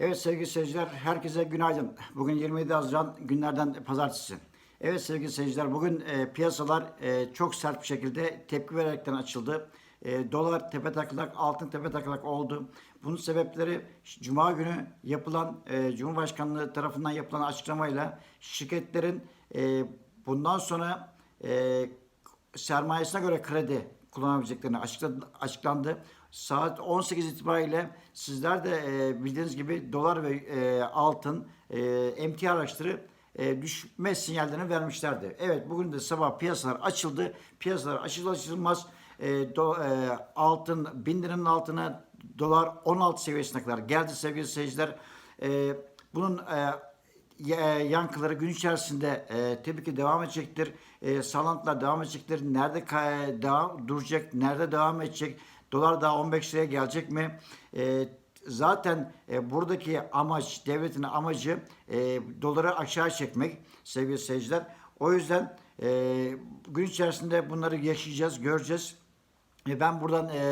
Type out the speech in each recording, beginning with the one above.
Evet sevgili seyirciler, herkese günaydın. Bugün 27 Haziran günlerden pazartesi. Evet sevgili seyirciler, bugün e, piyasalar e, çok sert bir şekilde tepki vererekten açıldı. E, dolar tepe taklak, altın tepe taklak oldu. Bunun sebepleri Cuma günü yapılan e, Cumhurbaşkanlığı tarafından yapılan açıklamayla şirketlerin e, bundan sonra e, sermayesine göre kredi kullanabileceklerini açıklandı. Saat 18 itibariyle sizler de e, bildiğiniz gibi dolar ve e, altın e, emtia araçları e, düşme sinyallerini vermişlerdi. Evet bugün de sabah piyasalar açıldı. Piyasalar açılır açılmaz altın 1000 liranın altına dolar 16 seviyesine kadar geldi sevgili seyirciler. Bunun yankıları gün içerisinde e, tabii ki devam edecektir. E, sallantılar devam edecektir. Nerede ka- devam duracak, nerede devam edecek? Dolar daha 15 liraya gelecek mi? E, zaten e, buradaki amaç, devletin amacı e, doları aşağı çekmek sevgili seyirciler. O yüzden e, gün içerisinde bunları yaşayacağız, göreceğiz. E, Ben buradan e,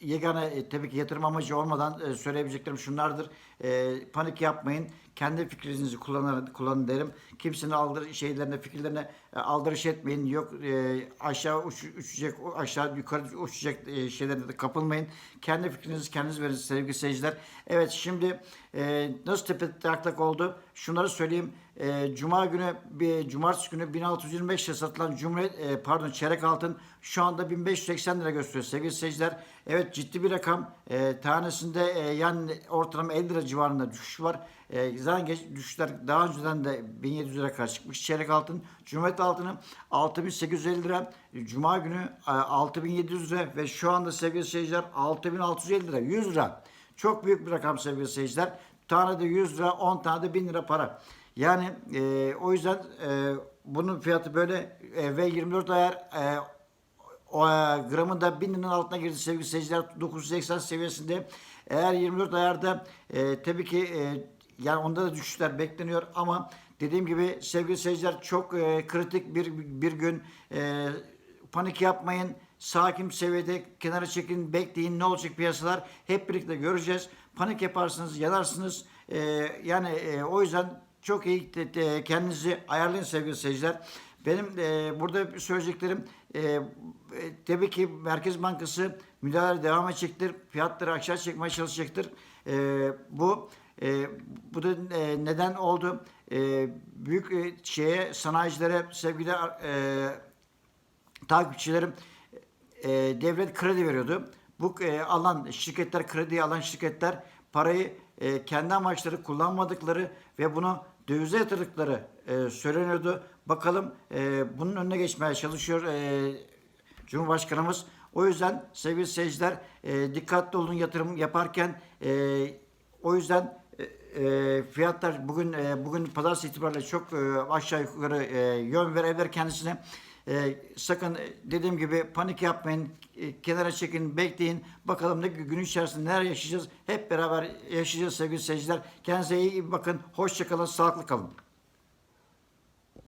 yegane e, tabii ki yatırım amacı olmadan e, söyleyebileceklerim şunlardır. E, panik yapmayın. Kendi fikrinizi kullanın, kullanın derim. Kimsenin aldır şeylerine, fikirlerine e, aldırış etmeyin. Yok e, aşağı uç, uçacak, aşağı yukarı uçacak e, şeylere de kapılmayın. Kendi fikrinizi kendiniz verin sevgili seyirciler. Evet şimdi e, nasıl tepe taklak oldu? Şunları söyleyeyim. E, Cuma günü, bir cumartesi günü 1625 lira satılan Cumhuriyet, e, pardon çeyrek altın şu anda 1580 lira gösteriyor sevgili seyirciler. Evet ciddi bir rakam. E, tanesinde e, yani ortalama 50 lira civarında düşüş var. E, zaten geç, düşüşler daha önceden de 1700 lira kadar çıkmış. Çeyrek altın, Cumhuriyet altını 6850 lira. Cuma günü e, 6700 lira ve şu anda sevgili seyirciler 6650 lira. 100 lira. Çok büyük bir rakam sevgili seyirciler. Tane de 100 lira, 10 tane de 1000 lira para. Yani e, o yüzden e, bunun fiyatı böyle e, ve 24 ayar e, o, e, gramında 1000 liranın altına girdi sevgili seyirciler 980 seviyesinde. Eğer 24 ayarda e, tabii ki e, yani onda da düşüşler bekleniyor ama dediğim gibi sevgili seyirciler çok e, kritik bir bir gün e, panik yapmayın. Sakin seviyede kenara çekin, bekleyin ne olacak piyasalar hep birlikte göreceğiz. Panik yaparsınız, yanarsınız. E, yani e, o yüzden çok iyi te- kendinizi ayarlayın sevgili seyirciler. Benim e, burada söyleyeceklerim e, e, tabii ki Merkez Bankası müdahale devam edecektir. Fiyatları aşağı çekmeye çalışacaktır. E, bu e, bu da e, neden oldu? E, büyük e, şeye sanayicilere sevgili e, takipçilerim e, devlet kredi veriyordu. Bu e, alan şirketler krediyi alan şirketler parayı e, kendi amaçları kullanmadıkları ve bunu dövize yatırdıkları e, söyleniyordu. Bakalım e, bunun önüne geçmeye çalışıyor e, Cumhurbaşkanımız. O yüzden sevgili seyirciler e, dikkatli olun yatırım yaparken. E, o yüzden e, fiyatlar bugün e, bugün pazartesi itibariyle çok e, aşağı yukarı e, yön verebilir kendisine. E, sakın e, dediğim gibi panik yapmayın. E, kenara çekin, bekleyin. Bakalım ne gün içerisinde neler yaşayacağız. Hep beraber yaşayacağız sevgili seyirciler. Kendinize iyi bakın. Hoşça kalın, sağlıklı kalın.